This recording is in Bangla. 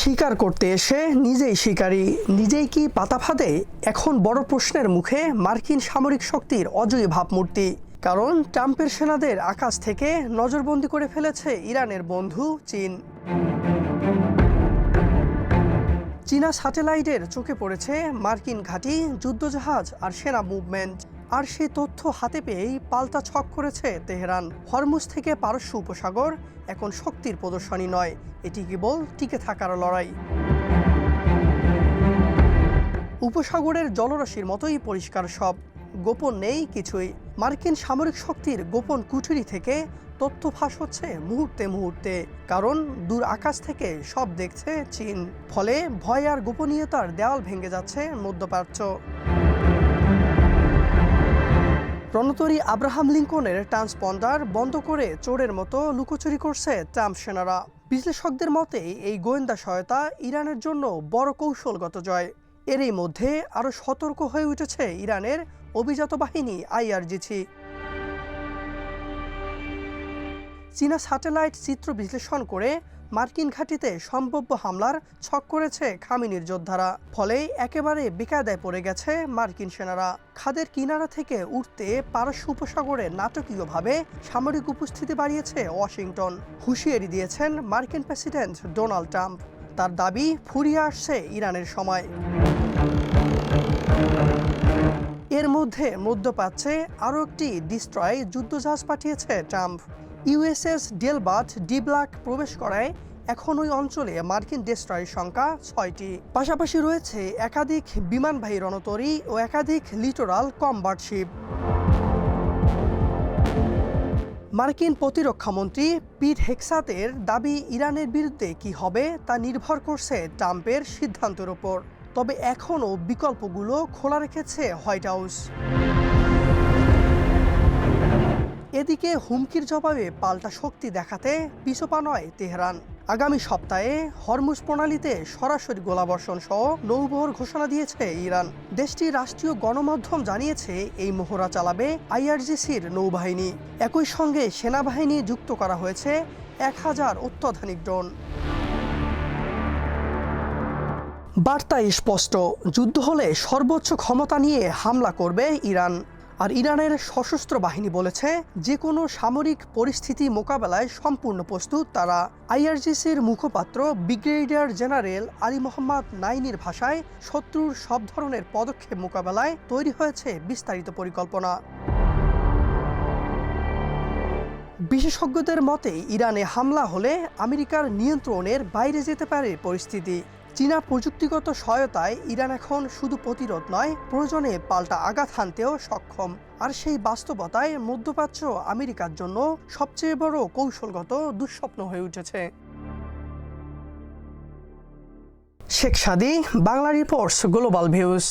শিকার করতে এসে নিজেই শিকারী। নিজেই কি পাতা ফাঁদে? এখন বড় প্রশ্নের মুখে মার্কিন সামরিক শক্তির অজয়ী ভাবমূর্তি। কারণ ট্রাম্পের সেনাদের আকাশ থেকে নজরবন্দি করে ফেলেছে ইরানের বন্ধু চীন। চীনা স্যাটেলাইটের চোখে পড়েছে মার্কিন ঘাঁটি, যুদ্ধজাহাজ আর সেনা মুভমেন্ট। আর সেই তথ্য হাতে পেয়েই পাল্টা ছক করেছে তেহরান। হরমুজ থেকে পারস্য উপসাগর এখন শক্তির প্রদর্শনী নয়। এটি কেবল টিকে থাকার লড়াই। উপসাগরের জলরাশির মতোই পরিষ্কার সব। গোপন নেই কিছুই। মার্কিন সামরিক শক্তির গোপন কুঠুরি থেকে তথ্য ফাঁস হচ্ছে মুহূর্তে মুহূর্তে। কারণ দূর আকাশ থেকে সব দেখছে চীন। ফলে ভয় আর গোপনীয়তার দেওয়াল ভেঙে যাচ্ছে মধ্যপ্রাচ্য। রণতরী আব্রাহাম লিঙ্কনের ট্রান্সপন্ডার বন্ধ করে চোরের মতো লুকোচুরি করছে ট্রাম্প সেনারা। বিশ্লেষকদের মতে, এই গোয়েন্দা সহায়তা ইরানের জন্য বড় কৌশলগত জয়। এরই মধ্যে আরও সতর্ক হয়ে উঠেছে ইরানের অভিজাত বাহিনী আইআরজিসি। চীনা স্যাটেলাইট চিত্র বিশ্লেষণ করে মার্কিন ঘাঁটিতে সম্ভাব্য হামলার ছক করেছে খামিনির যোদ্ধারা। ফলে একেবারে বেকায়দায় পড়ে গেছে মার্কিন সেনারা। খাদের কিনারা থেকে উঠতে পারস্য উপসাগরে নাটকীয়ভাবে সামরিক উপস্থিতি বাড়িয়েছে ওয়াশিংটন। হুঁশিয়ারি দিয়েছেন মার্কিন প্রেসিডেন্ট ডোনাল্ড ট্রাম্প। তার দাবি, ফুরিয়ে আসছে ইরানের সময়। এর মধ্যে মধ্যপ্রাচ্যে আরও একটি ডিস্ট্রয় যুদ্ধজাহাজ পাঠিয়েছে ট্রাম্প। ইউএসএস ডেলবাট ডিব্লাক প্রবেশ করায় এখন ওই অঞ্চলে মার্কিন ডেস্ট্রয়ের সংখ্যা ছয়টি। পাশাপাশি রয়েছে একাধিক বিমানবাহী রণতরী ও একাধিক লিটোরাল কম্বার্ট শিপ মার্কিন প্রতিরক্ষামন্ত্রী পিট হেক্সাতের দাবি, ইরানের বিরুদ্ধে কি হবে তা নির্ভর করছে ট্রাম্পের সিদ্ধান্তের ওপর। তবে এখনও বিকল্পগুলো খোলা রেখেছে হোয়াইট হাউস। এদিকে হুমকির জবাবে পাল্টা শক্তি দেখাতে পিছপা নয় তেহরান। আগামী সপ্তাহে হরমুজ প্রণালীতে সরাসরি গোলাবর্ষণ সহ নৌবহর ঘোষণা দিয়েছে ইরান। দেশটির রাষ্ট্রীয় গণমাধ্যম জানিয়েছে, এই মহড়া চালাবে আইআরজিসির নৌবাহিনী। একই সঙ্গে সেনাবাহিনী যুক্ত করা হয়েছে এক হাজার অত্যাধুনিক ড্রোন। বার্তা স্পষ্ট, যুদ্ধ হলে সর্বোচ্চ ক্ষমতা নিয়ে হামলা করবে ইরান। আর ইরানের সশস্ত্র বাহিনী বলেছে যে কোনো সামরিক পরিস্থিতি মোকাবেলায় সম্পূর্ণ প্রস্তুত। তারা আইআরজিসির মুখপাত্র, ব্রিগেডিয়ার জেনারেল আলী মোহাম্মদ নাইনির ভাষায় শত্রুর সব ধরনের পদক্ষেপ মোকাবেলায় তৈরি হয়েছে বিস্তারিত পরিকল্পনা। বিশেষজ্ঞদের মতে, ইরানে হামলা হলে আমেরিকার নিয়ন্ত্রণের বাইরে যেতে পারে পরিস্থিতি। চীনা প্রযুক্তিগত সহায়তায় ইরান এখন শুধু প্রতিরোধ নয়, প্রয়োজনে পাল্টা আঘাত হানতেও সক্ষম। আর সেই বাস্তবতায় মধ্যপ্রাচ্য আমেরিকার জন্য সবচেয়ে বড় কৌশলগত দুঃস্বপ্ন হয়ে উঠেছে। Sheikh Sadi, Bangla Reports, Global Views.